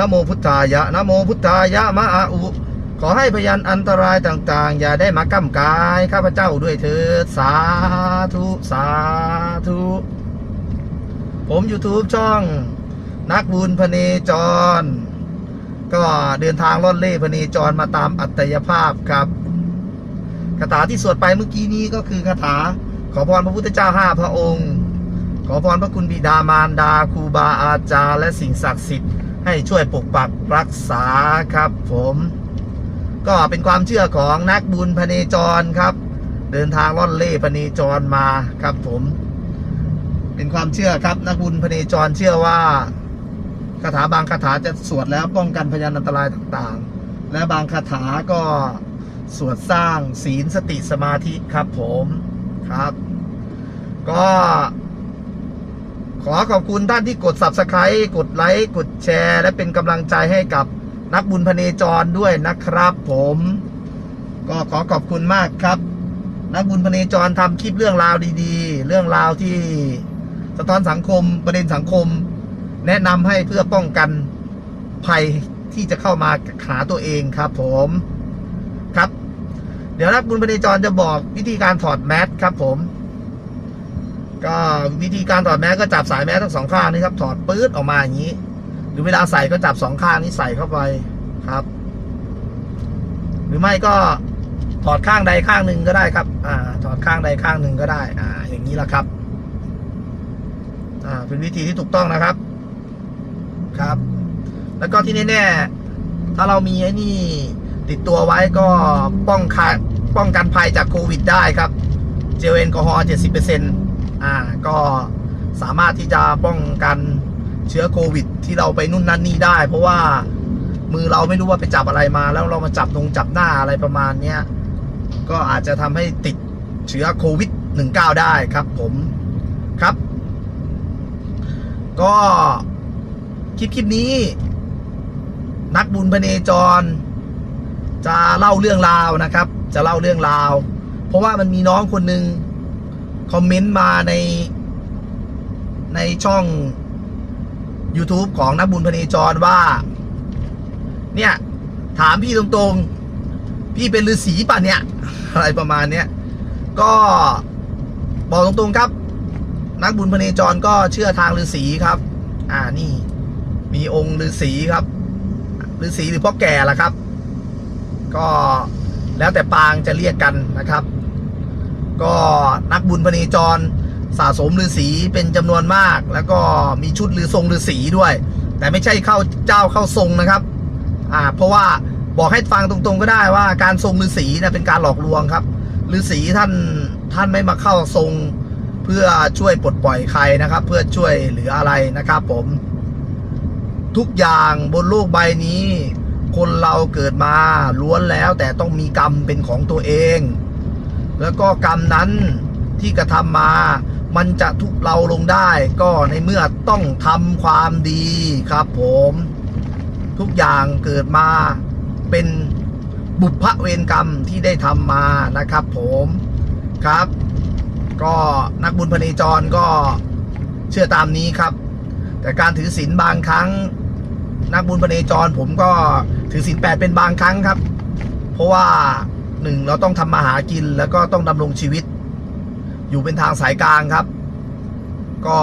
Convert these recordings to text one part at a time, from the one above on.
นโมพุทธายะนโมพุทธายะมะอะอุขอให้พยันอันตรายต่างๆ อย่าได้มาก้ำกาย ข้าพเจ้าด้วยเถิดสาธุ สาธุ ผม YouTube ช่อง นักบุญพเนจร ก็เดินทางล่อนเล่พเนจรมาตามอัตยภาพครับคาถาที่สวดไปเมื่อกี้นี้ก็คือคาถา ขอพรพระพุทธเจ้าห้าพระองค์ ขอพรพระคุณบิดามารดาครูบาอาจารย์และสิ่งศักดิ์สิทธิ์ ให้ช่วยปกปักรักษาครับผม ก็เป็นความเชื่อของนักบุญพเนจรครับ เดินทางล่อนเล่พเนจรมาครับผม เป็นความเชื่อครับนักบุญพเนจรเชื่อว่าคาถาบางคาถาจะสวดแล้วป้องกันพยานอันตรายต่างๆ และบางคาถาก็สวดสร้างศีลสติสมาธิครับผมครับ ก็ ขอขอบคุณท่านที่กด subscribe กดไลค์ กดแชร์ และเป็นกำลังใจให้กับนักบุญพเนจรด้วยนะครับผม ก็ขอขอบคุณมากครับ นักบุญพเนจรทำคลิปเรื่องราวดีๆ เรื่องราวที่สะท้อนสังคมประเด็นสังคม แนะนำให้เพื่อป้องกันภัยที่จะเข้ามาหาตัวเองครับผมครับ เดี๋ยวนักบุญพเนจรจะบอกวิธีการถอดแมสครับผม ก็วิธีการถอดแมสก็จับสายแมสทั้งสองข้างนี่ครับ ถอดปื๊ดออกมาอย่างนี้ หรือเวลาใส่ก็จับสองข้างนี้ใส่เข้าไปครับ หรือไม่ก็ถอดข้างใดข้างหนึ่งก็ได้ครับ อ่า ถอดข้างใดข้างหนึ่งก็ได้ อ่า อย่างนี้แหละครับ อ่า เป็นวิธีที่ถูกต้องนะครับ ครับ แล้วก็ที่แน่ๆถ้าเรามีไอ้นี่ ติดตัวไว้ก็ป้องกันป้องกันภัยจากโควิดได้ครับ เจลแอลกอฮอล์70%อ่าก็สามารถที่จะป้องกันเชื้อโควิด ที่เราไปนู่นนั่นนี่ได้ เพราะว่ามือเราไม่รู้ว่าไปจับอะไรมา แล้วเรามาจับตรงจับหน้าอะไรประมาณเนี้ยก็อาจจะทำให้ติดเชื้อโควิด 19 ได้ครับผมครับ ก็คลิปคลิปนี้ นักบุญพเนจร จะเล่าเรื่องราวนะครับ จะเล่าเรื่องราว เพราะว่ามันมีน้องคนหนึ่ง คอมเมนต์มาในในช่อง YouTube ของนักบุญพเนจรว่า เนี่ย ถามพี่ตรงๆ พี่เป็นฤาษีป่ะเนี่ย อะไรประมาณเนี้ย ก็บอกตรงๆครับ นักบุญพเนจรก็เชื่อทางฤาษีครับ อ่านี่ มีองค์ฤาษีครับฤาษีหรือพ่อแก่ล่ะครับ ก็แล้วแต่ปางจะเรียกกันนะครับ ก็นักบุญพเนจรสะสมฤาษีเป็นจำนวนมาก แล้วก็มีชุดฤาทรงฤาษีด้วย แต่ไม่ใช่เข้าเจ้าเข้าทรงนะครับอ่าเพราะว่าบอกให้ฟังตรงๆก็ได้ว่าการทรงฤาษีนะเป็นการหลอกลวงครับฤาษีท่านท่านไม่มาเข้าทรงเพื่อช่วยปลดปล่อยใครนะครับ เพื่อช่วยหลืออะไรนะครับผม ทุกอย่างบนโลกใบนี้ คนเราเกิดมาล้วนแล้วแต่ต้องมีกรรมเป็นของตัวเอง แล้วก็กรรมนั้นที่กระทำมา มันจะทุกเราลงได้ ก็ในเมื่อต้องทำความดีครับผม ทุกอย่างเกิดมาเป็นบุพเวรกรรมที่ได้ทำมานะครับผมครับ ก็นักบุญพเนจรก็เชื่อตามนี้ครับ แต่การถือศีลบางครั้ง นักบุญพเนจรผมก็ถือศีลแปดเป็นบางครั้งครับ เพราะว่า หนึ่งเราต้องทำมาหากินแล้วก็ต้องดำรงชีวิต อยู่เป็นทางสายกลางครับ ก็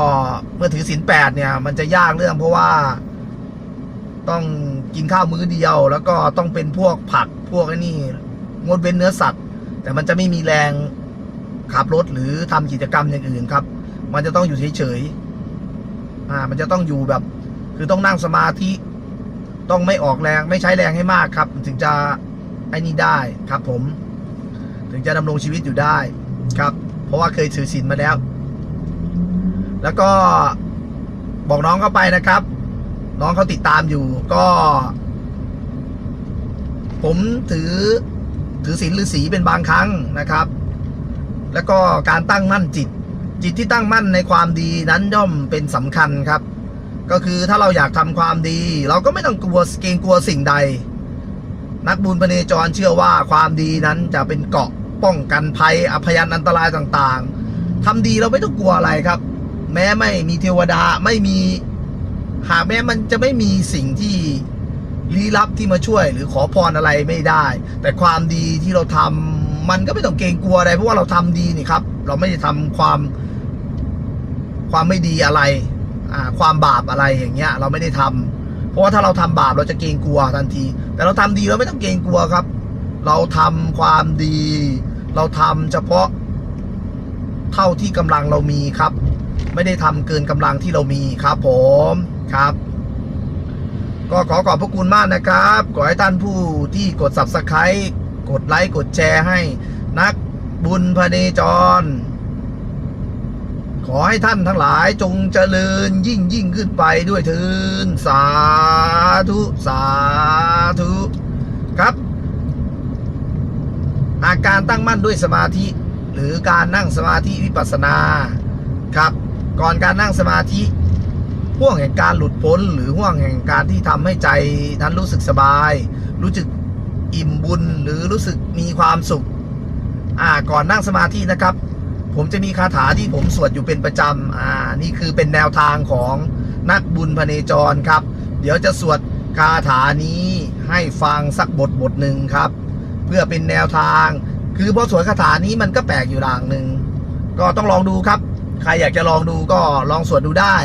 เมื่อถือศีลแปดเนี่ย มันจะยากเรื่องเพราะว่า ต้องกินข้าวมื้อเดียว แล้วก็ต้องเป็นพวกผักพวกไอ้นี่งดเว้นเนื้อสัตว์ แต่มันจะไม่มีแรงขับรถหรือทำกิจกรรมอย่างอื่นครับ มันจะต้องอยู่เฉยๆอ่า มันจะต้องอยู่แบบ คือต้องนั่งสมาธิ ต้องไม่ออกแรงไม่ใช้แรงให้มากครับ ถึงจะ ไอ้นี่ได้ครับผม ถึงจะดำรงชีวิตอยู่ได้ครับ เพราะว่าเคยถือศีลมาแล้ว แล้วก็บอกน้องเข้าไปนะครับ น้องเขาติดตามอยู่ก็ ผมถือถือศีลฤาษีเป็นบางครั้งนะครับ แล้วก็การตั้งมั่นจิต จิตที่ตั้งมั่นในความดีนั้นย่อมเป็นสำคัญครับ ก็คือถ้าเราอยากทำความดี เราก็ไม่ต้องกลัวเกรงกลัวสิ่งใด นักบุญพเนจรเชื่อว่าความดีนั้นจะเป็นเกาะป้องกันภัยอภยันอันตรายต่างๆทำดีเราไม่ต้องกลัวอะไรครับ แม้ไม่มีเทวดาไม่มีหากแม้มันจะไม่มีสิ่งที่ลี้ลับที่มาช่วย หรือขอพรอะไรไม่ได้ แต่ความดีที่เราทำมันก็ไม่ต้องเกรงกลัวอะไรเพราะว่าเราทำดีนี่ครับ เราไม่ได้ทำความความไม่ดีอะไร ความบาปอะไรอย่างเงี้ย เราไม่ได้ทำเพ ราะว่าถ้าเราทำบาปเราจะเกรงกลัวทันที แต่เราทำดีเราไม่ต้องเกรงกลัวครับ เราทำความดี เราทำเฉพาะเท่าที่กำลังเรามีครับ ไม่ได้ทำเกินกำลังที่เรามีครับผมครับ ก็ขอขอบพระคุณมากนะครับ ขอให้ท่านผู้ที่กด subscribe กดไลค์กดแชร์ให้นักบุญพเนจร ขอให้ท่านทั้งหลายจงเจริญยิ่งยิ่งขึ้นไปด้วยเถินสาธุ สาธุ ครับ อาการตั้งมั่นด้วยสมาธิ หรือการนั่งสมาธิวิปัสสนาครับ ก่อนการนั่งสมาธิห่วงแห่งการหลุดพ้น หรือห่วงแห่งการที่ทำให้ใจนั้นรู้สึกสบาย รู้สึกอิ่มบุญหรือรู้สึกมีความสุข อ่าก่อนนั่งสมาธินะครับ ผมจะมีคาถาที่ผมสวดอยู่เป็นประจำอ่านี่คือเป็นแนวทางของนักบุญพเนจรครับ เดี๋ยวจะสวดคาถานี้ให้ฟังสักบทบทหนึ่งครับ เพื่อเป็นแนวทาง คือพอสวดคาถานี้มันก็แปลกอยู่อย่างหนึ่งก็ต้องลองดูครับ ใครอยากจะลองดูก็ลองสวดดูได้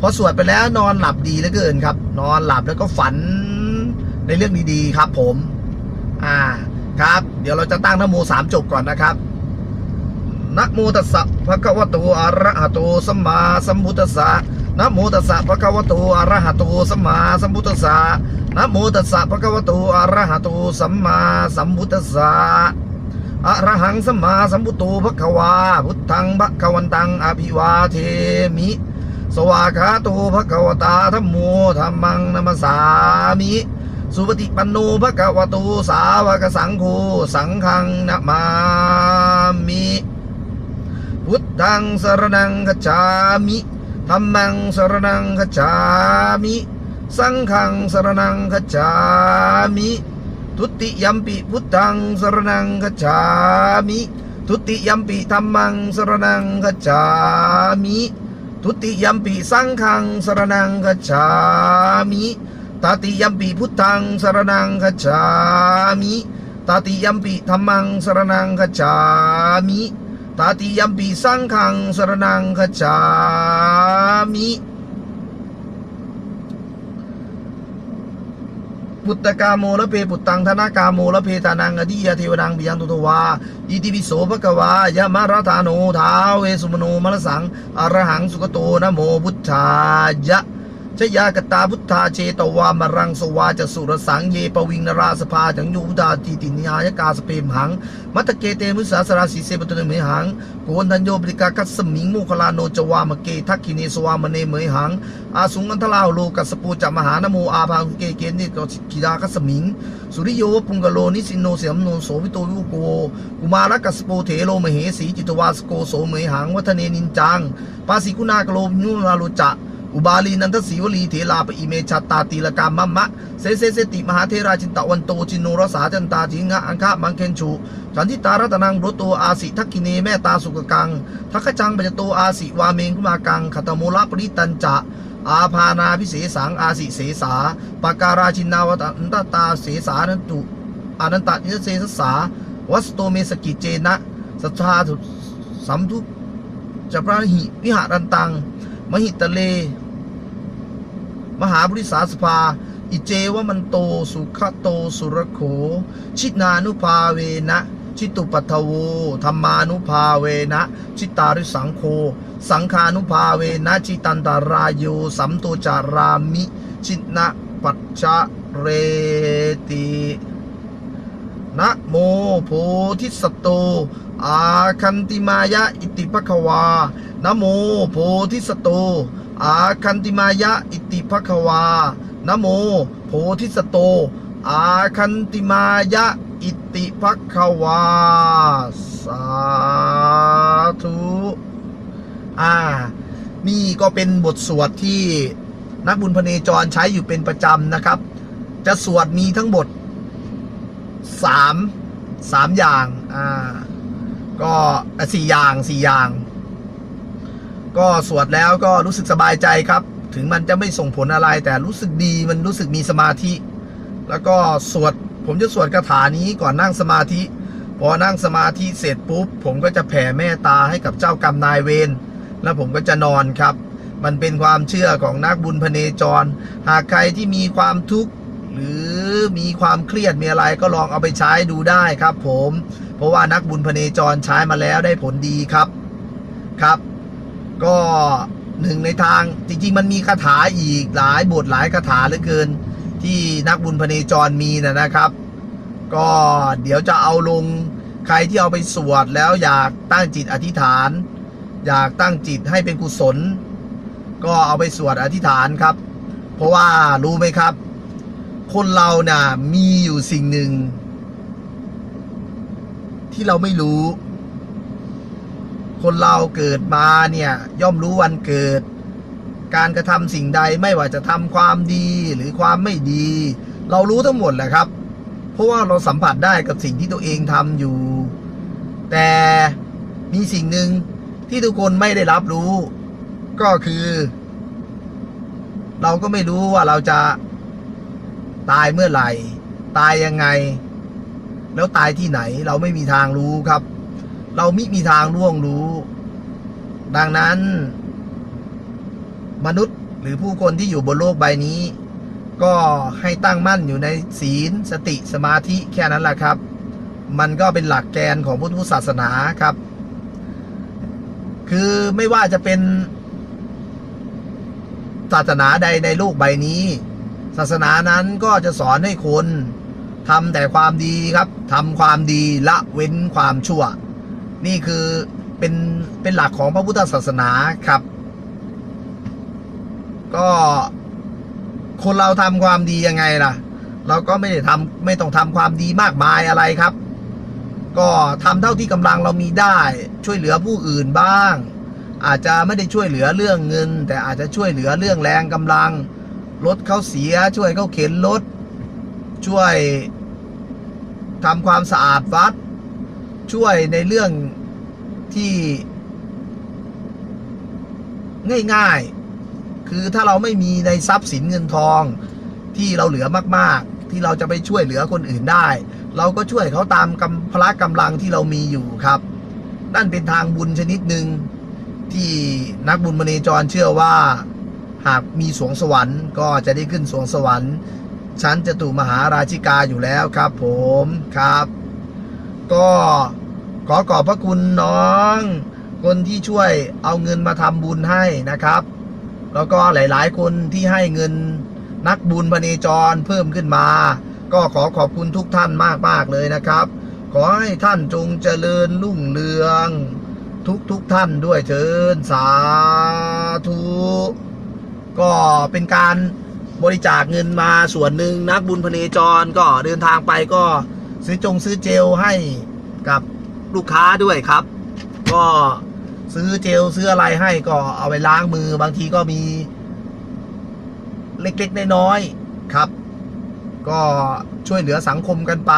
พอสวดไปแล้วนอนหลับดีเหลือเกินครับ นอนหลับแล้วก็ฝันในเรื่องดีๆครับผม อ่าครับ เดี๋ยวเราจะตั้งนโมสามจบก่อนนะครับ นะโมตัสสะภะคะวะโตอะระหะโตสัมมาสัมพุทธัสสะนะโมตัสสะภะคะวะโตอะระหะโตสัมมาสัมพุทธัสสะนะโมตัสสะภะคะวะโตอะระหะโตสัมมาสัมพุทธัสสะอะระหังสัมมาสัมพุทโธภะคะวาพุทธังภะคะวันตังอภิวาเทมิ สวากาโตภะคะวตาธัมโมธัมมังนัมสสามิสุปฏิปันโนภะคะวะโตสาวกสังโฆสังฆังนะมามิ พุทธังสรนังคัจฉามิธรรมังสรนังคัจฉามิ สังฆังสรนังคัจฉามิ ทุติยัมปิพุทธังสรนังคัจฉามิ ทุติยัมปิธรรมังสรนังคัจฉามิ ทุติยัมปิสังฆังสรนังคัจฉามิตติยัมปิพุทธังสรนังคัจฉามิตติยัมปิธรรมังสรนังคัจฉามิ ตาติยัมปีสังขังสรนังขจามิพุทธกาโมละเพปุตตังธนากาโมละเพตานังอดิยเทวนังบิยังตุตวาอิติปิโสภควายะมาราธาโนท้าวเวสุมโนมรสังอรหังสุกโตนะโมพุทธายะ ชยากตาพุทธาเชตวามรังสวาจสุรสังเยปวิงนราสภาจังยูพุทธาทีตินิยายกาสเปมหัง มัตตเกเตมุสาสราสีเสปตุนเมหังโกนทัญโยบริกาคัสมิงมุคลาโนจวามเกทักขิเนสวามเนเมหัง อาสุงันทลาโลกัสปูจามหานโมอาภาเกเกนิกกิดาคัสมิง สุริโยปุงกโลนิสินโนเสียมโนโสวิโตยุโกกุมารกัสโปเถโลมเหสีจิตวาสโกโสเมหังวัฒเนนินจังปาสิกุณากโลยุนาโลจะ อุบาลีนันทศีวลีเถลาปอิเมชัตาตีลกามมะมะเสเสเสติมหาเทราจินตะวันโตจินโนรสาจันตาจิงะอังคะมังเคนชูจันทิตารัตนังโรโตอาสิทักกิเนแม่ตาสุกกังทักขจังปัจโตอาสิวาเมงคุมากังขตโมละปริตันจะอาพานาพิเศสังอาสิเสสาปาการาชินาวตันตตาเสสานันตุอานันตนิเสสสาวัสโตเมสกิเจนะสัทธาสุสัมทุจะพระหิวิหารันตัง มหิตะเล มหาบริษาสภา อิเจวมันโตสุขโตสุรโข ชินานุภาเวนะ ชิตุปัทโวธรรมานุภาเวนะ ชิตาริสังโฆสังฆานุภาเวนะ ชิตันตารายโยสัมโตจารามิ ชินะปัจจเรตินะโมโพธิสัตโต อาคันติมายะอิติปะควานะโมโพธิสัตโต อาคันติมายะอิติภควานโม โพธิสโต อาคันติมายะอิติภควา สาธุอ่า นี่ก็เป็นบทสวดที่นักบุญพเนจรใช้อยู่เป็นประจำนะครับ จะสวดมีทั้งหมดสามสามอย่าง อ่า ก็สี่อย่างสี่อย่าง ก็สวดแล้วก็รู้สึกสบายใจครับ ถึงมันจะไม่ส่งผลอะไร แต่รู้สึกดีมันรู้สึกมีสมาธิ แล้วก็สวดผมจะสวดคาถานี้ก่อนนั่งสมาธิ พอนั่งสมาธิเสร็จปุ๊บ ผมก็จะแผ่เมตตาให้กับเจ้ากรรมนายเวรแล้วผมก็จะนอนครับ มันเป็นความเชื่อของนักบุญพเนจร หากใครที่มีความทุกข์หรือมีความเครียดมีอะไรก็ลองเอาไปใช้ดูได้ครับ ผม เพราะว่านักบุญพเนจรใช้มาแล้วได้ผลดีครับครับ ก็หนึ่งในทางจริง ๆ มันมีคาถาอีกหลายบทหลายคาถาเหลือเกิน ที่นักบุญพเนจรมีนะนะครับ ก็เดี๋ยวจะเอาลงใครที่เอาไปสวดแล้วอยากตั้งจิตอธิษฐาน อยากตั้งจิตให้เป็นกุศล ก็เอาไปสวดอธิษฐานครับ เพราะว่ารู้ไหมครับ คนเราน่ะมีอยู่สิ่งหนึ่ง ที่เราไม่รู้ คนเราเกิดมาเนี่ยย่อมรู้วันเกิด การกระทำสิ่งใดไม่ว่าจะทำความดีหรือความไม่ดี เรารู้ทั้งหมดแหละครับ เพราะว่าเราสัมผัสได้กับสิ่งที่ตัวเองทำอยู่ แต่มีสิ่งหนึ่งที่ทุกคนไม่ได้รับรู้ ก็คือ เราก็ไม่รู้ว่าเราจะตายเมื่อไหร่ ตายยังไง แล้วตายที่ไหนเราไม่มีทางรู้ครับ เรามิมีทางล่วงรู้ ดังนั้น มนุษย์หรือผู้คนที่อยู่บนโลกใบนี้ ก็ให้ตั้งมั่นอยู่ในศีลสติสมาธิแค่นั้นแหละครับ มันก็เป็นหลักแกนของพุทธศาสนาครับ คือไม่ว่าจะเป็นศาสนาใดในโลกใบนี้ ศาสนานั้นก็จะสอนให้คนทำแต่ความดีครับทำความดีละเว้นความชั่ว นี่คือเป็นเป็นหลักของพระพุทธศาสนาครับ ก็คนเราทำความดียังไงล่ะ เราก็ไม่ได้ทำไม่ต้องทำความดีมากมายอะไรครับ ก็ทำเท่าที่กำลังเรามีได้ ช่วยเหลือผู้อื่นบ้าง อาจจะไม่ได้ช่วยเหลือเรื่องเงิน แต่อาจจะช่วยเหลือเรื่องแรงกำลังรถเขาเสีย ช่วยเขาเข็นรถช่วยทำความสะอาดวัด ช่วยในเรื่องที่ง่ายๆ คือถ้าเราไม่มีในทรัพย์สินเงินทองที่เราเหลือมากๆ ที่เราจะไปช่วยเหลือคนอื่นได้ เราก็ช่วยเขาตามกำพละกำลังที่เรามีอยู่ครับ นั่นเป็นทางบุญชนิดหนึ่งที่นักบุญมณีจรเชื่อว่า หากมีสวงสวรรค์ ก็จะได้ขึ้นสวงสวรรค์ชั้นจตุมหาราชิกาอยู่แล้วครับผมครับ ก็ ขอขอบพระคุณน้อง คนที่ช่วยเอาเงินมาทำบุญให้นะครับ แล้วก็หลาย ๆ คนที่ให้เงินนักบุญพเนจรเพิ่มขึ้นมา ก็ขอขอบคุณทุกท่านมาก ๆ เลยนะครับ ขอให้ท่านจงเจริญรุ่งเรือง ทุกทุกๆท่านด้วยเชิญสาธุก็เป็นการบริจาคเงินมาส่วนหนึ่งนักบุญพเนจรก็เดินทางไปก็ซื้อจงซื้อเจลให้กับ ลูกค้าด้วยครับ ก็ซื้อเจลซื้ออะไรให้ก็เอาไปล้างมือบางทีก็มี เล็กๆน้อยๆครับ ก็ช่วยเหลือสังคมกันไป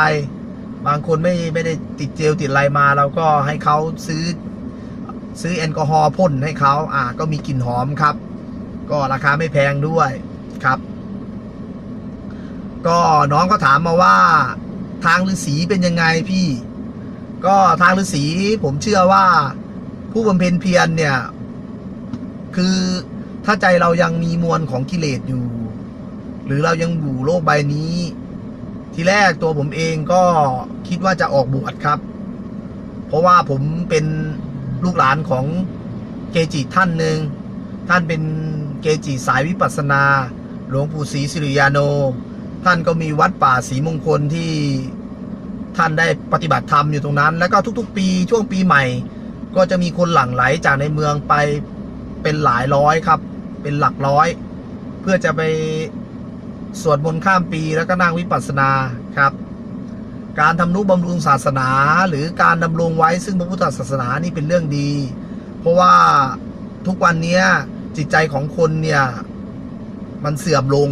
บางคนไม่ไม่ได้ติดเจลติดอะไรมาเราก็ให้เขาซื้อ ซื้อแอลกอฮอล์พ่นให้เขาอ่า ก็มีกลิ่นหอมครับ ก็ราคาไม่แพงด้วยครับ ก็น้องก็ถามมาว่าทางฤาษีเป็นยังไงพี่ ก็ทางฤาษีผมเชื่อว่าผู้บำเพ็ญเพียรเนี่ย คือถ้าใจเรายังมีมวลของกิเลสอยู่ หรือเรายังอยู่โลกใบนี้ ทีแรกตัวผมเองก็คิดว่าจะออกบวชครับ เพราะว่าผมเป็นลูกหลานของเกจิท่านหนึ่งท่านเป็นเกจิสายวิปัสสนา หลวงปู่ศรีสิริยาโน ท่านก็มีวัดป่าศรีมงคลที่ ท่านได้ปฏิบัติธรรมอยู่ตรงนั้น แล้วก็ทุกๆ ปีช่วงปีใหม่ ก็จะมีคนหลั่งไหลจากในเมืองไปเป็นหลายร้อยครับ เป็นหลักร้อย เพื่อจะไปสวดมนต์ข้ามปีแล้วก็นั่งวิปัสสนาครับ การทำนุบำรุงศาสนา หรือการดำรงไว้ซึ่งพระพุทธศาสนานี่เป็นเรื่องดี เพราะว่าทุกวันนี้จิตใจของคนเนี่ยมันเสื่อมลง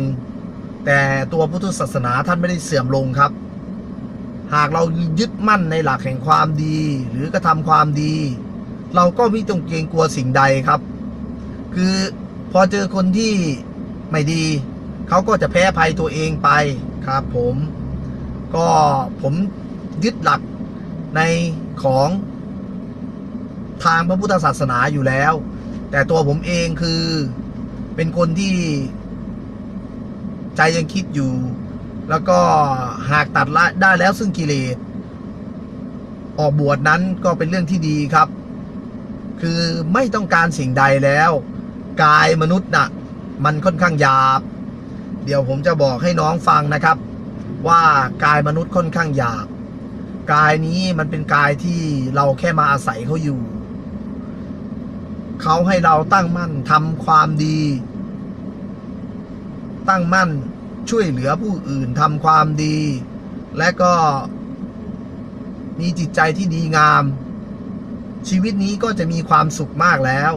แต่ตัวพุทธศาสนาท่านไม่ได้เสื่อมลงครับ หากเรายึดมั่นในหลักแห่งความดี หรือกระทำความดี เราก็ไม่ต้องเกรงกลัวสิ่งใดครับ คือพอเจอคนที่ไม่ดี เขาก็จะแพ้ภัยตัวเองไปครับผมก็ผมยึดหลักในของทางพระพุทธศาสนาอยู่แล้ว แต่ตัวผมเองคือเป็นคนที่ใจยังคิดอยู่ แล้วก็หากตัดละได้แล้วซึ่งกิเลสออกบวชนั้นก็เป็นเรื่องที่ดีครับ คือไม่ต้องการสิ่งใดแล้ว กายมนุษย์น่ะมันค่อนข้างหยาบ เดี๋ยวผมจะบอกให้น้องฟังนะครับ ว่ากายมนุษย์ค่อนข้างหยาบ กายนี้มันเป็นกายที่เราแค่มาอาศัยเขาอยู่ เขาให้เราตั้งมั่นทำความดี ตั้งมั่น ช่วยเหลือผู้อื่นทำความดี และก็มีจิตใจที่ดีงาม ชีวิตนี้ก็จะมีความสุขมากแล้ว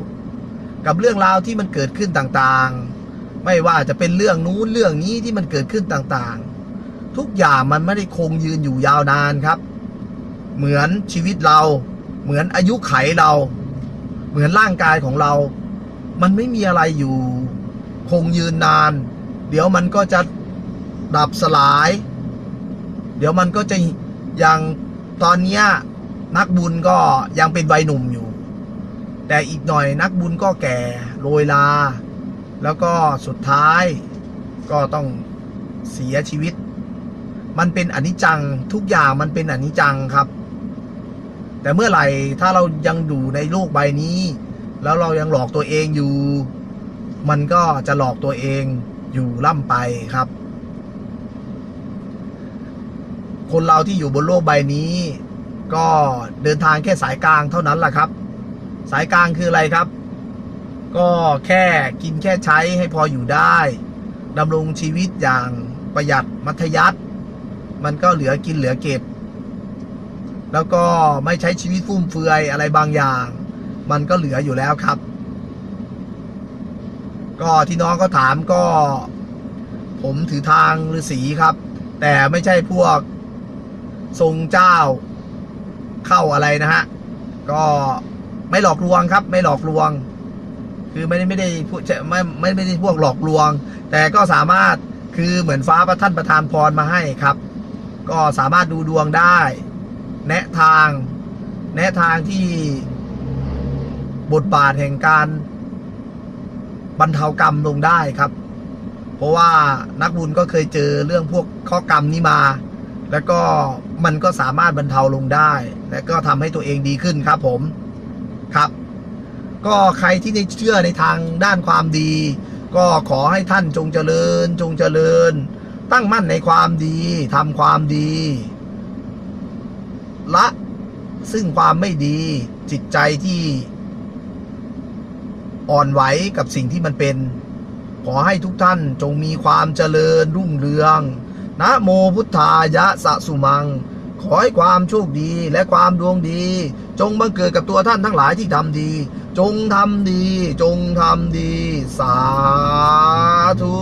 กับเรื่องราวที่มันเกิดขึ้นต่างๆ ไม่ว่าจะเป็นเรื่องนู้นเรื่องนี้ที่มันเกิดขึ้นต่างๆ ทุกอย่างมันไม่ได้คงยืนอยู่ยาวนานครับ เหมือนชีวิตเรา เหมือนอายุไขเรา เหมือนร่างกายของเรา มันไม่มีอะไรอยู่ คงยืนนาน เดี๋ยวมันก็จะ ดับสลาย เดี๋ยวมันก็จะอย่างตอนเนี้ยนักบุญก็ยังเป็นวัยหนุ่มอยู่ แต่อีกหน่อยนักบุญก็แก่โรยลา แล้วก็สุดท้ายก็ต้องเสียชีวิต มันเป็นอนิจจังทุกอย่างมันเป็นอนิจจังครับ แต่เมื่อไหร่ถ้าเรายังอยู่ในโลกใบนี้ แล้วเรายังหลอกตัวเองอยู่ มันก็จะหลอกตัวเองอยู่ล่ำไปครับ คนเราที่อยู่บนโลกใบนี้ ก็เดินทางแค่สายกลางเท่านั้นแหละครับ สายกลางคืออะไรครับ ก็แค่กินแค่ใช้ให้พออยู่ได้ดำรงชีวิตอย่างประหยัดมัธยัติมันก็เหลือกินเหลือเก็บ แล้วก็ไม่ใช้ชีวิตฟุ่มเฟือยอะไรบางอย่าง มันก็เหลืออยู่แล้วครับ ก็ที่น้องก็ถามก็ ผมถือทางฤาษีครับ แต่ไม่ใช่พวก ทรงเจ้าเข้าอะไรนะฮะ ก็ไม่หลอกลวงครับ ไม่หลอกลวง คือไม่ได้ไม่ได้พูดไม่ไม่ไม่ได้พวกหลอกลวง แต่ก็สามารถคือเหมือนฟ้าประท่านประทานพรมาให้ครับ ก็สามารถดูดวงได้ แนะทาง แนะทางที่บทบาทแห่งการบรรเทากรรมลงได้ครับ เพราะว่านักบุญก็เคยเจอเรื่องพวกข้อกรรมนี้มา แล้วก็มันก็สามารถบรรเทาลงได้ และก็ทำให้ตัวเองดีขึ้นครับผมครับ ก็ใครที่ได้เชื่อในทางด้านความดี ก็ขอให้ท่านจงเจริญ จงเจริญ ตั้งมั่นในความดีทำความดี ละซึ่งความไม่ดีจิตใจที่ อ่อนไหวกับสิ่งที่มันเป็น ขอให้ทุกท่านจงมีความเจริญรุ่งเรือง นะโมพุทธายะสะสุมัง ขอให้ความโชคดีและความดวงดี จงบังเกิดกับตัวท่านทั้งหลายที่ทำดี จงทำดี จงทำดี สาธุ